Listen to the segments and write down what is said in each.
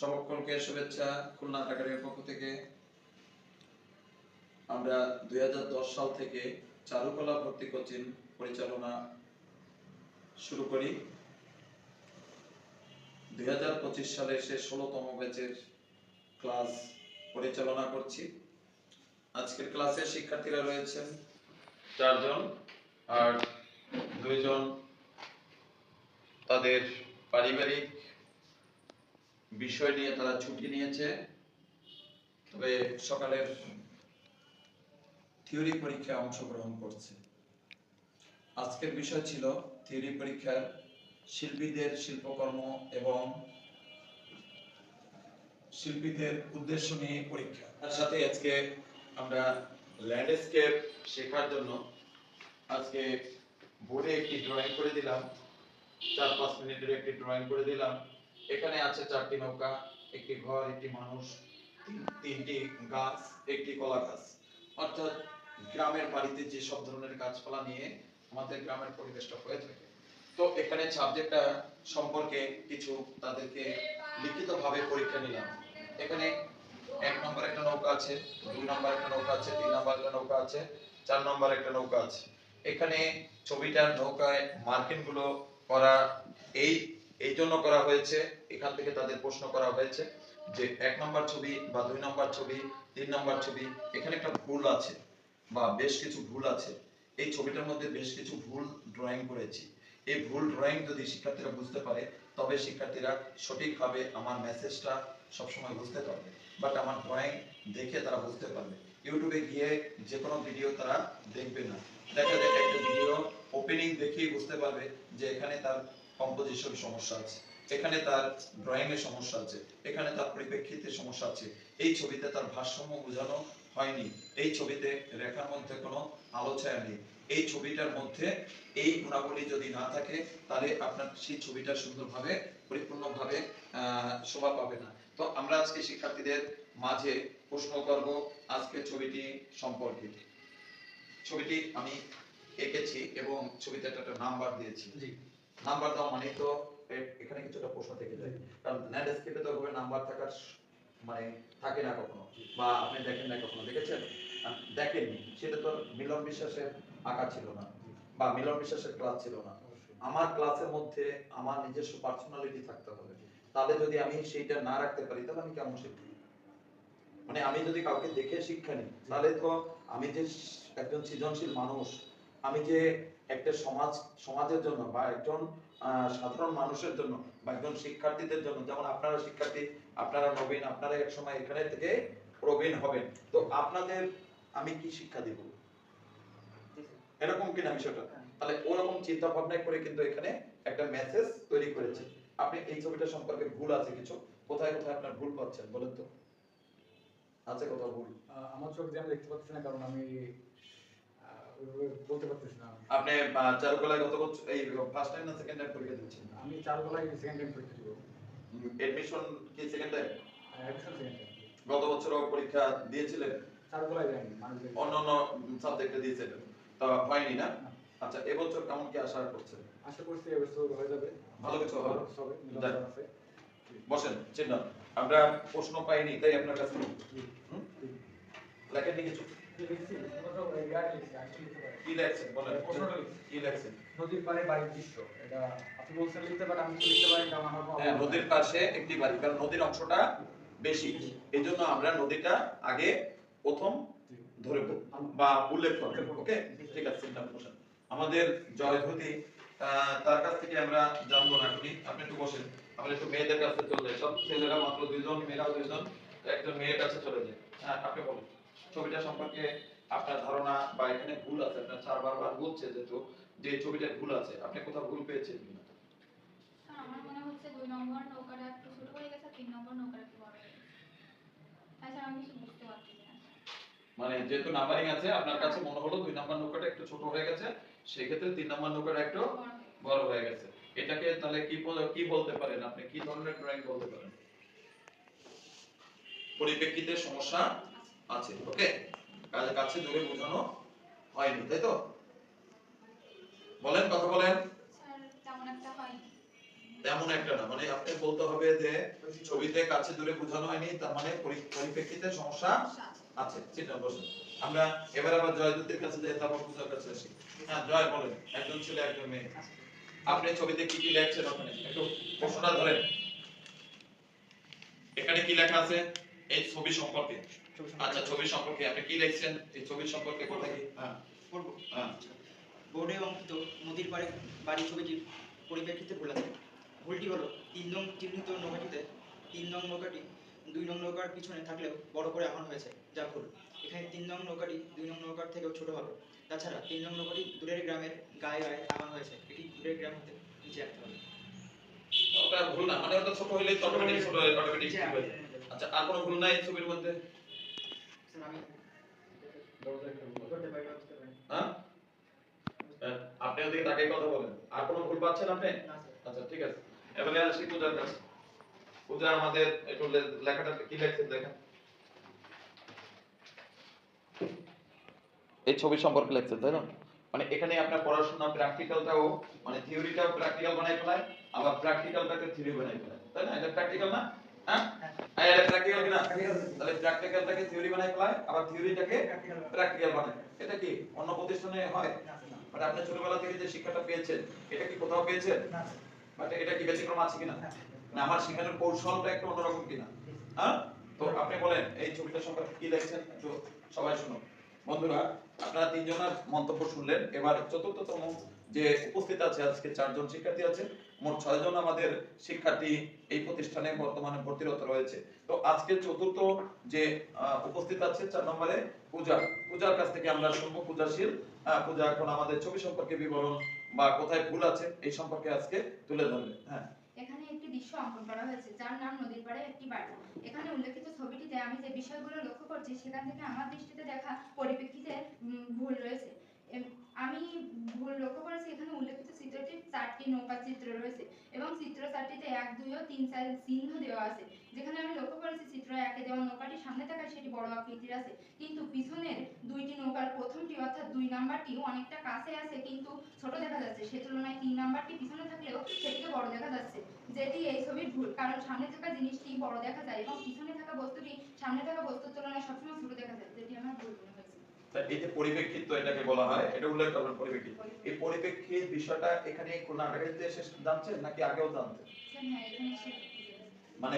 সকলকে শুভেচ্ছা খুলনা একাডেমির পক্ষ থেকে। আমরা দুই হাজার দশ সাল থেকে চারুকলা ভর্তি কোচিং পরিচালনা শুরু করি। দুই সালে সে ষোলোতম ব্যাচের ক্লাস পরিচালনা করছি। আজকের ক্লাসে শিক্ষার্থীরা রয়েছেন চারজন আর দুইজন তাদের পারিবারিক বিষয় নিয়ে তারা ছুটি নিয়েছে। তবে সকালের থিওরি পরীক্ষায় অংশগ্রহণ করছে। আজকের বিষয় ছিল থিওরি পরীক্ষার শিল্পীদের শিল্পকর্ম এবং শিল্পীদের উদ্দেশ্য নিয়ে পরীক্ষা। তার সাথে আজকে আমরা ল্যান্ডস্কেপ শেখার জন্য আজকে বোর্ডে একটি ড্রয়িং করে দিলাম। চার পাঁচ মিনিটের একটি ড্রয়িং করে দিলাম। এখানে আছে চারটি নৌকা, একটি ঘর, একটি মানুষ তিনটি গাছ, একটি কলা গাছ। অর্থাৎ গ্রামের বাড়িতে যে সব ধরনের গাছপালা নিয়ে আমাদের গ্রামের পরিবেশটা হয়ে থাকে। তো এখানে সাবজেক্টটা সম্পর্কে কিছু তাদেরকে লিখিতভাবে পরীক্ষা নিলাম। এখানে এক নম্বর একটা নৌকা আছে, দুই নম্বর একটা নৌকা আছে, তিন নম্বর একটা নৌকা আছে, চার নম্বর একটা নৌকা আছে। এখানে ছবিটার নৌকায় মার্কিংগুলো করা এই এই জন্য করা হয়েছে, এখান থেকে তাদের প্রশ্ন করা হয়েছে যে এক নম্বর ছবি বা দুই নম্বর ছবি, তিন নম্বর ছবি, এখানে একটা ভুল আছে বা বেশ কিছু ভুল আছে। এই ছবিটার মধ্যে বেশ কিছু ভুল ড্রয়িং করেছি। এই ভুল ড্রয়িং যদি শিক্ষার্থীরা বুঝতে পারে, তবে শিক্ষার্থীরা সঠিকভাবে আমার মেসেজটা সবসময় বুঝতে পারবে। বাট আমার ড্রয়িং দেখে তারা বুঝতে পারবে। ইউটিউবে গিয়ে যে কোনো ভিডিও তারা দেখবে না। দেখা যায় একটা ভিডিও ওপেনিং দেখেই বুঝতে পারবে যে এখানে তার কম্পোজিশন সমস্যা আছে। এখানে তার ড্রয়িং এর সমস্যা আছে, এখানে তার পরিপ্রেক্ষিতে সমস্যা আছে। এই ছবিতে তার ভারসাম্য বোঝানো হয়নি। এই ছবিতে রেখার মধ্যে কোনো আলো ছায়া নেই। এই ছবিটার মধ্যে এই গুণাবলী যদি না থাকে, তাহলে আপনার সেই ছবিটা সুন্দরভাবে, পরিপূর্ণভাবে শোভা পাবে না। তো আমরা আজকে শিক্ষার্থীদের মাঝে প্রশ্ন করব আজকে ছবিটি সম্পর্কে। ছবিটি আমি এঁকেছি এবং ছবিতে একটা নাম্বার দিয়েছি। নাম্বার দেওয়া মানে তো এখানে কিছুটা প্রশ্ন থেকে যায়। কারণ ল্যান্ডস্কেপে তো ওভাবে নাম্বার থাকার মানে থাকে না কখনো। বা আপনি দেখেন না কখনো দেখেছেন? দেখেননি। সেটা তো মিলন বিশ্বাসের আঁকা ছিল না বা মিলন বিশ্বাসের ক্লাস ছিল না। আমার ক্লাসের মধ্যে আমার নিজস্ব পার্সোনালিটি থাকতে হবে। তাহলে যদি আমি সেইটা না রাখতে পারি তাহলে আমি কেমন শিখব? মানে আমি যদি কাউকে দেখে শিক্ষা নিই তাহলে তো আমি যে একজন সৃজনশীল মানুষ আমি যে একটা সমাজ, সমাজের জন্য বা একজন সাধারণ মানুষের জন্য বা একজন শিক্ষার্থীদের জন্য। যেমন আপনারা শিক্ষার্থী, আপনারা নবীন, আপনারা এক সময় এখানে থেকে প্রবীণ হবেন। তো আপনাদের আমি কি শিক্ষা দিব? এরকম কিনা বিষয়টা? তাহলে ওরকম চিন্তা ভাবনা করে কিন্তু এখানে একটা মেসেজ তৈরি করেছে। আপনি এই ছবিটা সম্পর্কে ভুল আছে কিছু? কোথায় কোথায় আপনার ভুল পাচ্ছেন বলেন তো? আছে কোথাও ভুল? আমার চোখ আমি দেখতে পাচ্ছি না, কারণ আমি বলতে পারতেছি না আপনি চারুকলায় গত বছর এই ফার্স্ট টাইম না সেকেন্ড টাইম পরীক্ষা দিচ্ছেন? আমি চার বেলায় সেকেন্ড টাইম পরীক্ষা দিব? এডমিশন কি second time admission second time গত বছরও পরীক্ষা দিয়েছিলেন? চার বেলায় যাইনি অন্য অন্য সাবজেক্টে দিয়েছিলেন তো হয়নি না? আচ্ছা এবছর কেমন কি আশা করছেন? আশা করছি এবছর হয়ে যাবে। ভালো কিছু হবে। বসেন চিন্তা। আমরা প্রশ্ন পাইনি তাই আপনার কাছে? লেখেননি কিছু? কি কি লেখছেন বলেন প্রশ্নটা কি লেখছেন নদীর পাড়ে বাড়ির দৃশ্য। এটা আপনি বলছেন লিখতে পারেন আমি লিখতে পারি কারণ আমার হ্যাঁ নদীর পাশে একটি বাড়ি কারণ নদীর অংশটা বেশি। আমরা নদীটা আগে প্রথম বা উল্লেখ করব ওকে? ঠিক আছে চিন্তা আমাদের তার কাছ থেকে আমরা জানব না আপনি আপনি একটু বসেন। আমরা একটু মেয়েদের কাছে চলে যাই। সব ছেলেরা মাত্র দুইজন মেয়েরাও দুইজন একজন মেয়ের কাছে চলে যায় হ্যাঁ আপনি বলুন। ছবিটা সম্পর্কে আপনার ধারণা বা এখানে ভুল আছে? আপনার স্যার বারবার বলছে যে তো যে ছবিটার ভুল আছে আপনি কোথাও ভুল পেয়েছেন কিনা? আমার মনে হচ্ছে দুই নম্বর নৌকাটা একটু ছোট হয়ে গেছে তিন নম্বর নৌকাটা একটু বড় হয়ে গেছে। তাছাড়া আমি কিছু বুঝতে পারছি না। মানে যেহেতু নাম্বারিং আছে আপনার কাছে মনে হলো দুই নাম্বার নৌকাটা একটু ছোট হয়ে গেছে সেই ক্ষেত্রে তিন নাম্বার নৌকাটা একটু বড় হয়ে গেছে। এটাকে তাহলে কি বল- কি বলতে পারেন? আপনি কি ধরনের ড্রয়িং বলতে পারেন? পরিপ্রেক্ষিতে সমস্যা আছে ওকে? কাজে কাছে দূরে বোঝানো হয়নি তাই তো? বলেন কথা বলেন। তেমন একটা না মানে আপনি বলতে হবে যে ছবিতে কাছে দূরে বোঝানো হয়নি তার মানে পরিপ্রেক্ষিতে সমস্যা আছে। চিন্তা বসুন। আমরা এবার আবার জয়দুতের কাছে যাই তারপর পূজার কাছে আসি। হ্যাঁ জয় বলেন। একজন ছেলে একজন মেয়ে। আপনি ছবিতে কি কি লেখছেন ওখানে? একটু প্রশ্নটা ধরেন। এখানে কি লেখা আছে? এই ছবি সম্পর্কে। আচ্ছা ছবি সম্পর্কে আপনি কি লিখছেন এই ছবি সম্পর্কে কথা কি? হ্যাঁ পড়ব। হ্যাঁ। বোর্ডে অঙ্কিত নদীর পাড়ে বাড়ির ছবিটির পরিপ্রেক্ষিতে ভুল আছে? ভুলটি হলো তিন নং চিহ্নিত নৌকাটিতে তিন নং নৌকাটি দুই নং নৌকার পিছনে থাকলেও বড় করে আঁকানো হয়েছে যা ভুল। এখানে তিন নং নৌকাটি দুই নং নৌকার থেকেও ছোট হবে। তাছাড়া তিন নং নৌকাটি দূরের গ্রামের গায়ে গায়ে আঁকানো হয়েছে। এটি দূরের গ্রাম হতে নিচে রাখতে হবে। ওটা ভুল না মানে ওটা ছোট হইলে অটোমেটিক ছোট হয়ে অটোমেটিক রাখতে হবে। আচ্ছা আর কোনো ভুল নাই ছবির মধ্যে? আপনি ওদিকে তাকে কথা বলেন। আর কোনো ভুল পাচ্ছেন আপনি? আচ্ছা ঠিক আছে। এবারে আসি পূজার কাছে পূজা আমাদের একটু লেখাটা কি লেখছেন দেখেন। এই ছবি সম্পর্কে লেখছেন তাই না? মানে এখানে আপনার পড়াশোনা প্র্যাকটিক্যালটাও মানে থিওরিটাও প্র্যাকটিক্যাল বানাই ফেলায় আবার প্র্যাকটিক্যালটাকে থিওরি বানাই ফেলায়। তাই না? এটা প্র্যাকটিক্যাল না? হ্যাঁ? হ্যাঁ এটা প্র্যাকটিক্যাল কিনা? তাহলে প্র্যাকটিক্যালটাকে থিওরি বানাই ফেলায় আবার থিওরিটাকে প্র্যাকটিক্যাল বানায়। এটা কি অন্য প্রতিষ্ঠানে হয়? মানে আপনি ছোটবেলা থেকে যে শিক্ষাটা পেয়েছেন এটা কি কোথাও পেয়েছেন? না, বাট এটা কি ব্যতিক্রম আছে কিনা? না। আমার শেখানোর কৌশলটা একটু অন্যরকম কিনা? হ্যাঁ? তো আপনি বলেন এই ছবিটা সম্পর্কে কি লিখছেন একটু সবাই শুনুন। বন্ধুরা আপনারা তিনজনের মন্তব্য শুনলেন। এবার চতুর্থতম যে উপস্থিত আছে, আজকে চারজন শিক্ষার্থী আছে মোট ছয়জন আমাদের শিক্ষার্থী এই প্রতিষ্ঠানে বর্তমানে ভর্তিরত রয়েছে। তো আজকে চতুর্থ যে উপস্থিত আছে চার নম্বরে পূজা। পূজার কাছ থেকে আমরা শুনব পূজাশীল। পূজা এখন আমাদের ছবি সম্পর্কে বিবরণ বা কোথায় ভুল আছে এই সম্পর্কে আজকে তুলে ধরবে। হ্যাঁ। এখানে একটি দৃশ্য অঙ্কন করা হয়েছে, যার নাম নদীর পাড়ে একটি বাড়ি। এখানে উল্লেখিত ছবিটিতে আমি যে বিষয়গুলো লক্ষ্য করছি, সেখান থেকে আমার দৃষ্টিতে দেখা পরিপ্রেক্ষিতে ভুল রয়েছে। আমি লক্ষ্য করেছি, এখানে উল্লেখিত চিত্রটি চারটি নৌকা চিত্র রয়েছে এবং চিত্র চারটিতে এক, দুই ও তিন চার চিহ্ন দেওয়া আছে। যেখানে আমি লক্ষ্য করেছি, চিত্র একে দেওয়া নৌকাটি সামনে থাকায় সেটি বড় আকৃতির আছে। কিন্তু পিছনের দুইটি নৌকার প্রথমটি অর্থাৎ দুই নাম্বারটি অনেকটা কাছে আছে, কিন্তু ছোট দেখা যাচ্ছে। সে তুলনায় তিন নাম্বারটি পিছনে থাকলেও সেটিকে বড় দেখা যাচ্ছে। যেটি এই ছবির ভুল, কারণ সামনে থাকা জিনিসটি বড় দেখা যায় এবং পিছনে থাকা বস্তুটি সামনে থাকা বস্তুর তুলনায় সবসময় ছোট দেখা যায়। যেটি আমার ভুল এটা মানে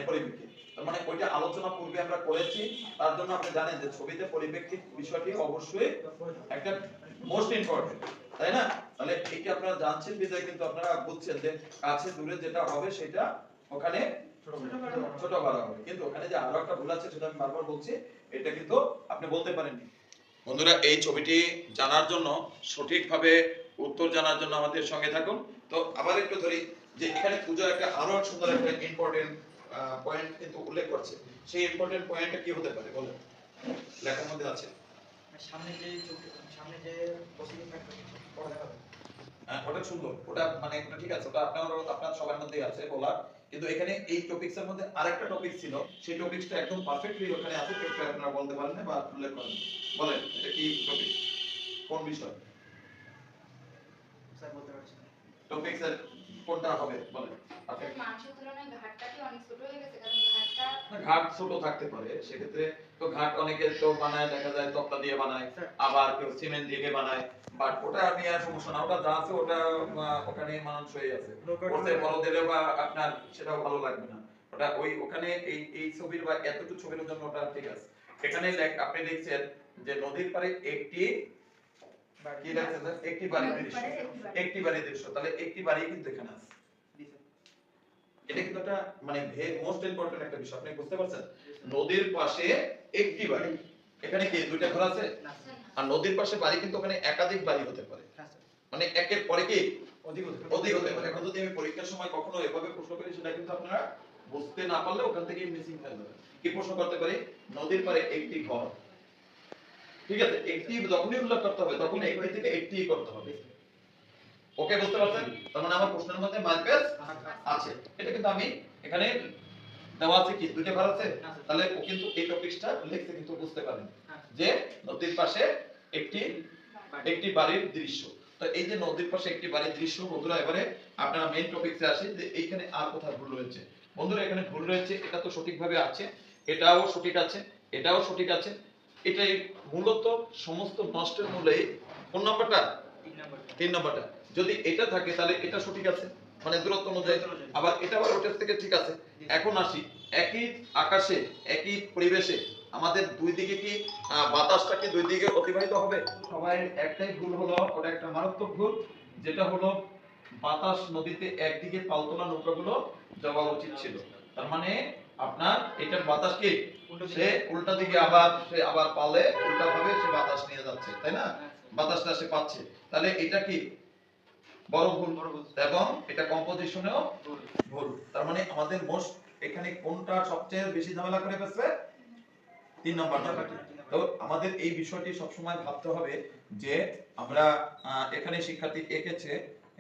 মানে ওইটা আলোচনা পূর্বে আমরা করেছি, তার জন্য আপনি জানেন যে ছবিতে পরিপ্রেক্ষিত বিষয়টি অবশ্যই একটা মোস্ট ইম্পর্টেন্ট তাই না? তাহলে এইটা আপনারা জানছেন বিধায় কিন্তু আপনারা বুঝছেন যে কাছে দূরে যেটা হবে সেটা ওখানে ছোট করা হবে। কিন্তু ওখানে যে আরও একটা ভুল আছে সেটা আমি বারবার বলছি, এটা কিন্তু আপনি বলতে পারেননি। বন্ধুরা, এই ছবিটি জানার জন্য, সঠিকভাবে উত্তর জানার জন্য আমাদের সঙ্গে থাকুন। তো আবার একটু ধরি যে এখানে পূজা একটা আরও সুন্দর একটা ইম্পর্টেন্ট পয়েন্ট কিন্তু উল্লেখ করছে। সেই ইম্পর্টেন্ট পয়েন্টটা কি হতে পারে, বলেন। লেখার মধ্যে আছে। সামনে যে সামনে যে পড়া দেখা ওটা সুন্দর। ওটা মানে ওটা ঠিক আছে ওটা আপনার আপনার সবার মধ্যেই আছে বলা কিন্তু এখানে এই টপিকস এর মধ্যে আরেকটা টপিক ছিল সেই টপিকসটা একদম পারফেক্টলি ওখানে আছে কেউ কেউ আপনারা বলতে পারেন না বা উল্লেখ করেন? বলেন এটা কি টপিক কোন বিষয়? স্যার বলতে পারছি না। টপিকস কোনটা হবে? বলেন। আপনি তুলনায় ঘাটটা কি অনেক ছোট হয়ে গেছে? কারণ ঘাটটা ঘাট ছোট থাকতে পারে সেক্ষেত্রে তো ঘাট অনেকে তো বানায় দেখা যায় তক্তা দিয়ে বানায় আবার কেউ সিমেন্ট দিয়ে বানায়। বাট ওটা আমি আর সমস্যা না ওটা যা আছে ওটা ওখানে মানানসই আছে। নৌকার ওতে বড় দিলে বা আপনার সেটাও ভালো লাগবে না। ওটা ওই ওখানে এই এই ছবির বা এতটুকু ছবির জন্য ওটা ঠিক আছে। এখানে লেখ- আপনি লিখছেন যে নদীর পাড়ে একটি। কি একটি বাড়ির দৃশ্য। একটি বাড়ি। বাড়ির দৃশ্য। তাহলে একটি বাড়ি কিন্তু এখানে আছে। এটা কিন্তু একটা মানে মোস্ট ইম্পর্টেন্ট একটা বিষয়। আপনি বুঝতে পারছেন? নদীর পাশে একটি বাড়ি। এখানে কি দুইটা ঘর আছে। আর নদীর পাশে বাড়ি কিন্তু ওখানে একাধিক বাড়ি হতে পারে। মানে একের পরে কি? অধিক হতে পারে। অধিক হতে পারে। এখন যদি আমি পরীক্ষার সময় কখনো এভাবে প্রশ্ন করি সেটা কিন্তু আপনারা বুঝতে না পারলে ওখান থেকে মিসিং হয়ে যাবে কি প্রশ্ন করতে পারি? নদীর পারে একটি ঘর। ঠিক আছে? একটি যখনই উল্লেখ করতে হবে তখন একটি থেকে একটি করতে হবে। ওকে বুঝতে পারছেন? তার মানে আমার প্রশ্নের মধ্যে মার্কেস আছে। এটা কিন্তু আমি এখানে দেওয়া আছে কি? দুইটা ঘর আছে? তাহলে ও কিন্তু এই টপিকসটা লিখতে কিন্তু বুঝতে পারেন। হ্যাঁ। যে নদীর পাশে একটি একটি বাড়ির দৃশ্য। তো এই যে নদীর পাশে একটি বাড়ির দৃশ্য বন্ধুরা এবারে আপনারা মেইন টপিকসে আসি যে এইখানে আর কোথায় ভুল রয়েছে। বন্ধুরা এখানে ভুল রয়েছে এটা তো সঠিকভাবে আছে এটাও সঠিক আছে এটাও সঠিক আছে। এটাই মূলত সমস্ত নষ্টের মূলে কোন নম্বরটা। তিন নাম্বারটা। যদি এটা থাকে তাহলে এটা সঠিক আছে। মানে দূরত্ব অনুযায়ী। আবার এটা আবার ওটার থেকে ঠিক আছে। এখন আসি। একই আকাশে একই পরিবেশে আমাদের দুই দিকে কি আহ, বাতাসটা কি দুই দিকে অতিবাহিত হবে? সবাই একটাই ভুল হলো ওটা একটা মারাত্মক ভুল যেটা হলো বাতাস নদীতে একদিকে পালতোলা নৌকাগুলো যাওয়া উচিত ছিল। তার মানে আপনার এটার বাতাস কি? উল্টো সে উল্টা দিকে আবার সে আবার পালে উল্টা ভাবে সে বাতাস নিয়ে যাচ্ছে তাই না? বাতাসটা সে পাচ্ছে। তাহলে এটা কি? বড় ভুল এবং এটা কম্পোজিশনেও ভুল। তার মানে আমাদের মোস্ট এখানে কোনটা সবচেয়ে বেশি ঝামেলা করে ফেলছে? তিন নম্বর তো আমাদের এই বিষয়টি সবসময় ভাবতে হবে যে আমরা এখানে শিক্ষার্থী এঁকেছে,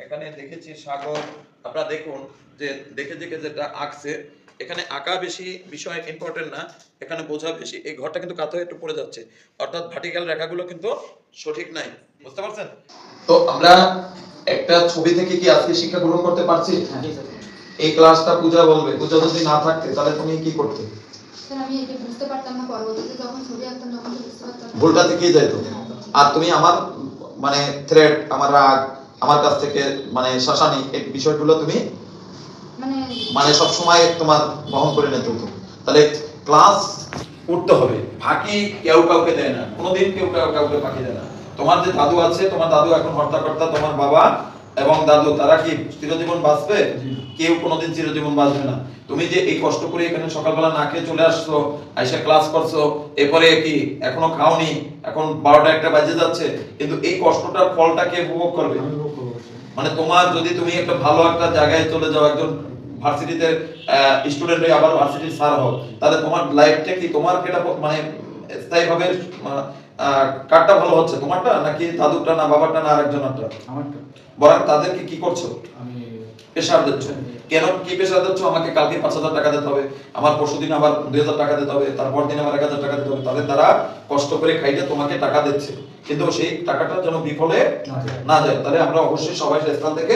এখানে দেখেছি সাগর। আপনারা দেখুন যে দেখে দেখে যেটা আঁকছে, এখানে আঁকা বেশি বিষয় ইম্পর্টেন্ট না, এখানে বোঝা বেশি। এই ঘরটা কিন্তু কাতো একটু পড়ে যাচ্ছে। অর্থাৎ ভার্টিক্যাল রেখাগুলো কিন্তু সঠিক নাই। বুঝতে পারছেন? তো আমরা একটা ছবি থেকে কি আজকে শিক্ষা গ্রহণ করতে পারছি? এই ক্লাসটা পূজা বলবে। পূজা যদি না থাকতে তাহলে তুমি কি করতে? স্যার আমি এটা বুঝতে পারতাম না পরবর্তীতে যখন ছবি আঁকতাম তখন তো বুঝতে পারতাম না। ভুলটা থেকেই যাইতো? আর তুমি আমার মানে থ্রেড আমার রাগ আমার কাছ থেকে মানে শাসানি এই বিষয়গুলো তুমি মানে মানে সব সময় তোমার বহন করে নিতে হতো। তাহলে ক্লাস করতে হবে। ফাঁকি কেউ কাউকে দেয় না। কোনোদিন কেউ কাউ কাউকে ফাঁকি দেয় না। তোমার যে দাদু আছে তোমার দাদু এখন হর্তাকর্তা তোমার বাবা এবং দাদু তারা কি চিরজীবন বাঁচবে? কেউ কোনোদিন চিরজীবন বাঁচবে না। তুমি যে এই কষ্ট করে এখানে সকালবেলা না খেয়ে চলে আসছো আইসা ক্লাস করছ এরপরে কি এখনও খাওনি? এখন বারোটা একটা বাজে যাচ্ছে। কিন্তু এই কষ্টটার ফলটা কে উপভোগ করবে? মানে তোমার যদি তুমি একটা ভালো একটা জায়গায় চলে যাও একজন ভার্সিটিতে স্টুডেন্ট হয়ে আবার ভার্সিটির স্যার হও তাহলে তোমার লাইফটা কি তোমার কেটা মানে স্থায়ীভাবে কারটা ভালো হচ্ছে তোমারটা নাকি দাদুরটা না বাবারটা না আরেকজনেরটা? আমারটা। বরং তাদেরকে কি করছ? আমি প্রেশার দিচ্ছ। কেন কি প্রেশার দিচ্ছ? আমাকে কালকে পাঁচ হাজার টাকা দিতে হবে আমার পরশু দিন আবার দুই হাজার টাকা দিতে হবে তারপর দিন আবার এক হাজার টাকা দিতে হবে। তাদের তারা কষ্ট করে খাইতে তোমাকে টাকা দিচ্ছে। কিন্তু সেই টাকাটা যেন বিফলে না যায়। তাহলে আমরা অবশ্যই সবাই স্থান থেকে।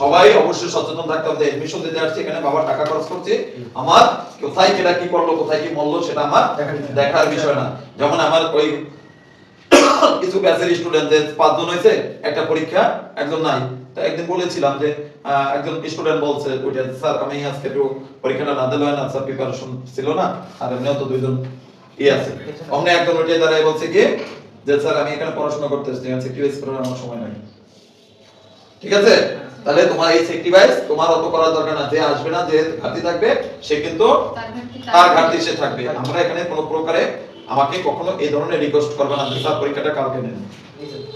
সবাই অবশ্যই সচেতন থাকতে হবে এডমিশন দিতে আসছি এখানে বাবা টাকা খরচ করছে। আমার কোথায় কেটা কি করল কোথায় কি মরলো সেটা আমার দেখার বিষয় না। যেমন আমার ওই কিছু ব্যাচের স্টুডেন্টদের পাঁচজন হয়েছে একটা পরীক্ষা একজন নাই। তো একদিন বলেছিলাম যে একজন স্টুডেন্ট বলছে ওইটা স্যার আমি আজকে একটু পরীক্ষাটা না দিলে হয় না স্যার প্রিপারেশন ছিল না আর এমনিও তো দুইজন ই আছে। অন্য একজন ওইটাই দাঁড়ায় বলছে কি যে স্যার আমি এখানে পড়াশোনা করতে এসেছি সেক্রিফাইস করার আমার সময় নাই। ঠিক আছে? তাহলে তোমার এই সেক্রিফাইস তোমার অত করার দরকার না যে আসবে না যে ঘাটতি থাকবে সে কিন্তু তার ঘাটতি সে থাকবে। আমরা এখানে কোনো প্রকারে আমাকে কখনো এই ধরনের রিকোয়েস্ট করবে না স্যার পরীক্ষাটা কালকে নেন।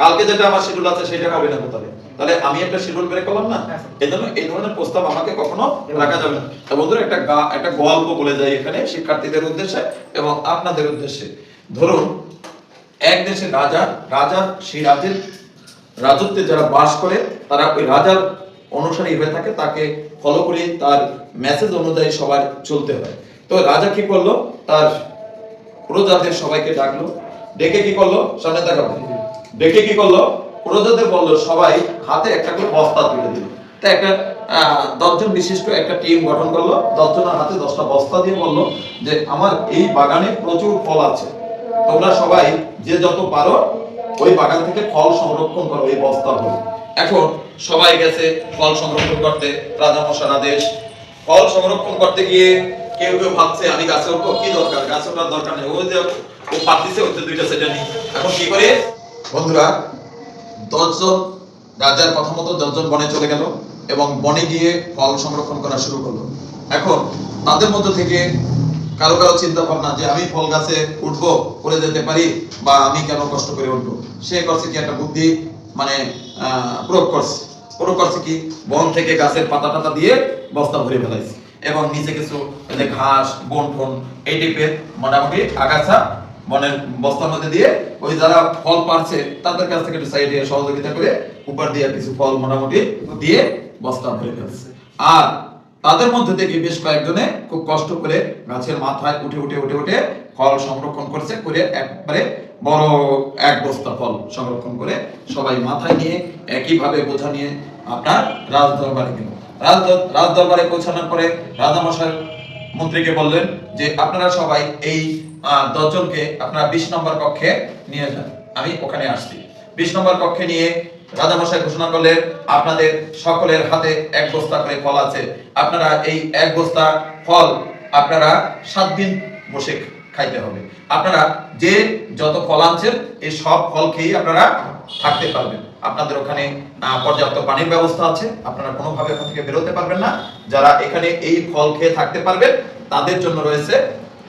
কালকে যেটা আমার শিডিউল আছে সেটা হবে না কোথায় তাহলে আমি একটা শিডিউল বের করলাম না? হ্যাঁ, এই জন্য এই ধরনের প্রস্তাব আমাকে কখনো রাখা যাবে না। তো বন্ধুরা একটা একটা গল্প বলে যাই এখানে শিক্ষার্থীদের উদ্দেশ্যে এবং আপনাদের উদ্দেশ্যে। ধরুন এক দেশে রাজা রাজা সেই রাজ্যের রাজত্বে যারা বাস করে তারা ওই রাজার অনুসারী হয়ে থাকে তাকে ফলো করে তার মেসেজ অনুযায়ী সবার চলতে হয়। তো রাজা কি করল? তার প্রজাদের সবাইকে ডাকলো। ডেকে কি করল? সামনে দেখাবো ডেকে কি করল? প্রজাদের বলল, সবাই হাতে একটা করে বস্তা তুলে দিল। তা একটা দশজন বিশিষ্ট একটা টিম গঠন করল। দশজনের হাতে দশটা বস্তা দিয়ে বলল যে, আমার এই বাগানে প্রচুর ফল আছে। তোমরা সবাই যে যত পারো ওই বাগান থেকে ফল সংরক্ষণ করো এই বস্তা হলো এখন সবাই গেছে ফল সংরক্ষণ করতে। রাজামশার আদেশ, ফল সংরক্ষণ করতে গিয়ে কেউ কেউ ভাবছে, আমি গাছে উঠবো? কি দরকার? গাছে ওঠার দরকার নেই। ওই যে ও পাতিছে যে দুইটা সেটা নেই এখন কি করে? বন্ধুরা, দশজন রাজার কথা মতো দশজন বনে চলে গেল এবং বনে গিয়ে ফল সংরক্ষণ করা শুরু করল। এখন তাদের মধ্যে থেকে কারও কারও চিন্তা ভাবনা যে আমি ফল গাছে উঠবো করে যেতে পারি বা আমি কেন কষ্ট করে উঠবো? সে করছে কি একটা বুদ্ধি মানে প্রয়োগ করছে। প্রয়োগ করছে কি? বন থেকে গাছের পাতা টাতা দিয়ে বস্তা ভরে ফেলাইছে। এবং নিচে কিছু যে ঘাস, বন টন এই টাইপের মোটামুটি আগাছা বনের বস্তার মধ্যে দিয়ে ওই যারা ফল পারছে, তাদের কাছ থেকে একটু সাইডে সহযোগিতা করে উপর দিয়ে কিছু ফল মোটামুটি দিয়ে বস্তা ভরে ফেলছে। আর তাদের মধ্যে থেকে বেশ কয়েকজনে খুব কষ্ট করে গাছের মাথায় উঠে উঠে উঠে উঠে ফল সংরক্ষণ করছে, করে একবারে বড় এক বস্তা ফল সংরক্ষণ করে সবাই মাথায় নিয়ে একইভাবে বোঝা নিয়ে আপনার রাজ দরবারে গেল। রাজ দরবারে পৌঁছানোর পরে রাজামশাই মন্ত্রীকে বললেন যে, আপনারা সবাই এই দশজনকে আপনারা বিশ নম্বর কক্ষে নিয়ে যান। আমি ওখানে আসছি। বিশ নম্বর কক্ষে নিয়ে রাজামশাই ঘোষণা করলেন, আপনাদের সকলের হাতে এক বস্তা করে ফল আছে। আপনারা এই এক বস্তা ফল আপনারা সাত দিন বসে খাইতে হবে। আপনারা যে যত ফল আনছেন এই সব ফল খেয়েই আপনারা থাকতে পারবেন। আপনাদের ওখানে পর্যাপ্ত পানির ব্যবস্থা আছে। আপনারা কোনোভাবে ওখান থেকে বেরোতে পারবেন না। যারা এখানে এই ফল খেয়ে থাকতে পারবেন, তাদের জন্য রয়েছে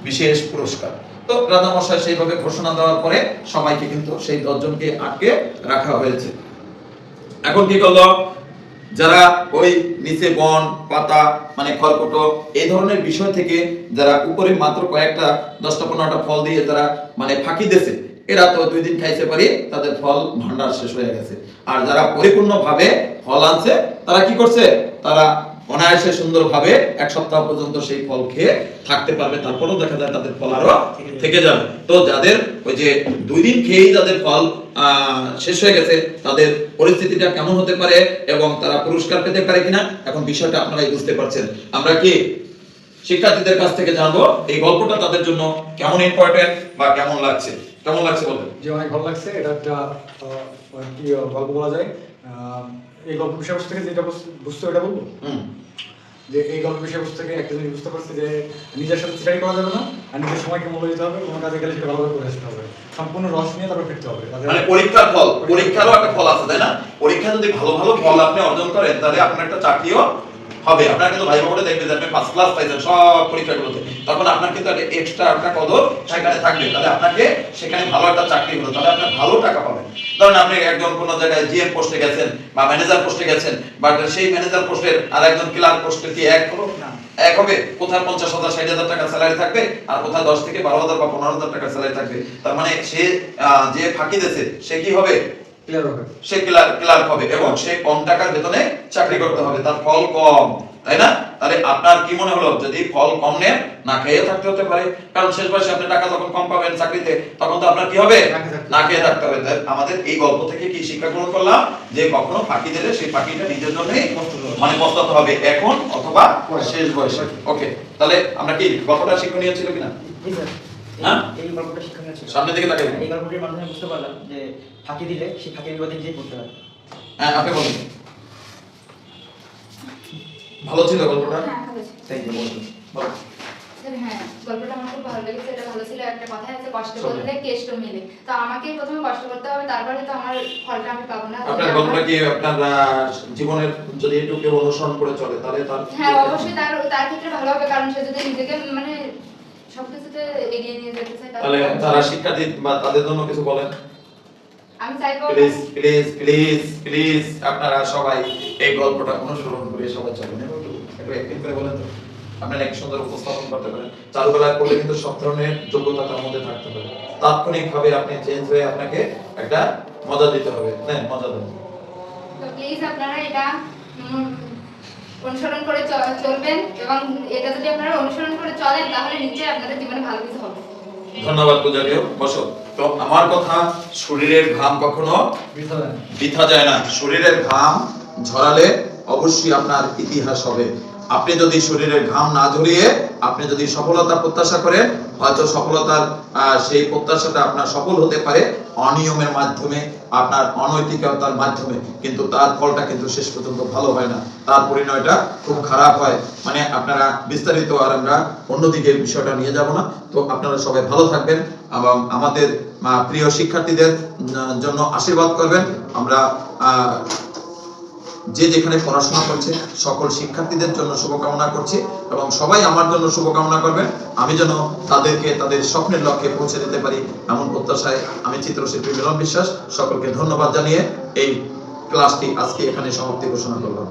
বিশেষ পুরস্কার। তো রাজামশাই সেইভাবে ঘোষণা দেওয়ার পরে সবাইকে কিন্তু সেই দশজনকে আটকে রাখা হয়েছে। এখন কি করল? যারা ওই নিচে বন, পাতা মানে খড়কুটো, এই ধরনের বিষয় থেকে যারা উপরে মাত্র কয়েকটা, দশটা, পনেরোটা ফল দিয়ে যারা মানে ফাঁকি দিয়েছে, এরা তো দুই দিন খাইতে পারি, তাদের ফল ভান্ডার শেষ হয়ে গেছে। আর যারা পরিপূর্ণভাবে ফল আনছে, তারা কি করছে? তারা অনায়াসে সুন্দরভাবে এক সপ্তাহ পর্যন্ত সেই ফল খেয়ে থাকতে পারবে তারপরেও দেখা যায় তাদের ফল আরও থেকে যাবে। তো যাদের ওই যে দুই দিন খেয়েই যাদের ফল আহ, শেষ হয়ে গেছে তাদের পরিস্থিতিটা কেমন হতে পারে এবং তারা পুরস্কার পেতে পারে কিনা এখন বিষয়টা আপনারাই বুঝতে পারছেন। আমরা কি শিক্ষার্থীদের কাছ থেকে জানব এই গল্পটা তাদের জন্য কেমন ইম্পর্টেন্ট বা কেমন লাগছে? কেমন লাগছে বলবেন যে অনেক ভালো লাগছে এটা একটা কি গল্প বলা যায়? আহ, এই গল্প বিষয়বস্তু থেকে যেটা বুঝতে এটা বলব? যে এই গল্প বিষয়বস্তু থেকে একটা জিনিস বুঝতে পারছি যে নিজের সাথে চিটাই করা যাবে না আর নিজের সময়কে মূল্য দিতে হবে কোনো কাজে গেলে সেটা ভালোভাবে করে আসতে হবে। সম্পূর্ণ রস নিয়ে তারপর ফিরতে হবে। মানে পরীক্ষার ফল পরীক্ষারও একটা ফল আছে তাই না? পরীক্ষা যদি ভালো ভালো ফল আপনি অর্জন করেন তাহলে আপনার একটা চাকরিও হবে। আপনার কিন্তু ভাই বোর্ডে দেখবে যে ফার্স্ট ক্লাস পাইছেন সব পরীক্ষাগুলোতে। তখন আপনার কিন্তু একটা এক্সট্রা একটা কদর সেখানে থাকবে। তাহলে আপনাকে সেখানে ভালো একটা চাকরি হলো। তাহলে আপনি ভালো টাকা পাবেন। ধরেন আপনি একজন কোন জায়গায় জিএম পোস্টে গেছেন বা ম্যানেজার পোস্টে গেছেন বাট সেই ম্যানেজার পোস্টের আর একজন ক্লার্ক পোস্টে কি এক হলো না। এক হবে? কোথায় পঞ্চাশ হাজার ষাট হাজার টাকা স্যালারি থাকবে আর কোথায় দশ থেকে বারো হাজার বা পনেরো হাজার টাকা স্যালারি থাকবে? তার মানে সে যে ফাঁকি দিয়েছে সে কি হবে? সে ক্লার্ক ক্লার্ক হবে এবং সে কম টাকার বেতনে চাকরি করতে হবে। তার ফল কম তাই না? তাহলে আপনার কি মনে হলো? যদি ফল কম নেন না খেয়ে থাকতে হতে পারে। কারণ শেষ বয়সে আপনি টাকা যখন কম পাবেন চাকরিতে তখন তো আপনার কি হবে? না খেয়ে থাকতে হবে। আমাদের এই গল্প থেকে কি শিক্ষা গ্রহণ করলাম? যে কখনো ফাঁকি দিলে সেই ফাঁকিটা নিজের জন্যই মানে পস্তাতে হবে এখন অথবা শেষ বয়সে। ওকে তাহলে আমরা কি গল্পটা শিক্ষণীয় ছিল কিনা? হ্যাঁ? এই গল্পটা শিক্ষণীয় ছিল। সামনের দিকে তাকাই। এই গল্পটির মাধ্যমে বুঝতে পারলাম যে ফাঁকি দিলে সেই ফাঁকি বিপদে নিজেই পড়তে হয়। হ্যাঁ আপনি বলুন। ভালো ছিল গল্পটা? ভালো ছিল। থ্যাংক ইউ বলুন। হ্যাঁ গল্পটা আমার খুব ভালো লেগেছে। এটা ভালো ছিল একটা কথা আছে কষ্ট করলে কেষ্ট মিলে। তো আমাকেই প্রথমে কষ্ট করতে হবে তারপরে তো আমার ফলটা আমি পাবো না। আপনার গল্পটা কি আপনার জীবনের যদি একটু কেউ অনুসরণ করে চলে তাহলে তার হ্যাঁ অবশ্যই তার তার ক্ষেত্রে ভালো হবে কারণ সে যদি নিজেকে মানে সবকিছুতে এগিয়ে নিয়ে যেতে চায় তাহলে তারা শিক্ষার্থী বা তাদের জন্য কিছু বলেন? প্লিজ প্লিজ প্লিজ প্লিজ আপনারা সবাই এই গল্পটা অনুসরণ করে সবাই চলেন। এবং একটু একটু করে বলেন তো। আপনারা এক সুন্দর উপস্থাপন করতে পারেন। চারুকলায় করলে কিন্তু সব ধরনের যোগ্যতা তার মধ্যে থাকতে হবে তাৎক্ষণিক আপনি চেঞ্জ হয়ে আপনাকে একটা মজা দিতে হবে। নেন মজা দেন। তো প্লিজ আপনারা এটা অনুসরণ করে চলবেন এবং এটা যদি আপনারা অনুসরণ করে চলেন তাহলে নিশ্চয়ই আপনাদের জীবনে ভালো কিছু হবে। ধন্যবাদ বসো। তো আমার কথা শরীরের ঘাম কখনো বৃথা যায় না। শরীরের ঘাম ঝরালে অবশ্যই আপনার ইতিহাস হবে। আপনি যদি শরীরের ঘাম না ঝরিয়ে আপনি যদি সফলতা প্রত্যাশা করেন হয়তো সফলতার সেই প্রত্যাশাটা আপনার সফল হতে পারে অনিয়মের মাধ্যমে আপনার অনৈতিকতার মাধ্যমে। কিন্তু তার ফলটা কিন্তু শেষ পর্যন্ত ভালো হয় না। তার পরিণয়টা খুব খারাপ হয়। মানে আপনারা বিস্তারিত আর আমরা অন্যদিকে বিষয়টা নিয়ে যাব না। তো আপনারা সবাই ভালো থাকবেন এবং আমাদের প্রিয় শিক্ষার্থীদের জন্য আশীর্বাদ করবেন। আমরা যে যেখানে পড়াশোনা করছে, সকল শিক্ষার্থীদের জন্য শুভকামনা করছি এবং সবাই আমার জন্য শুভকামনা করবেন। আমি যেন তাদেরকে, তাদের স্বপ্নের লক্ষ্যে পৌঁছে দিতে পারি এমন প্রত্যাশায় আমি চিত্রশিল্পী মিলন বিশ্বাস সকলকে ধন্যবাদ জানিয়ে এই ক্লাসটি আজকে এখানে সমাপ্তি ঘোষণা করলাম।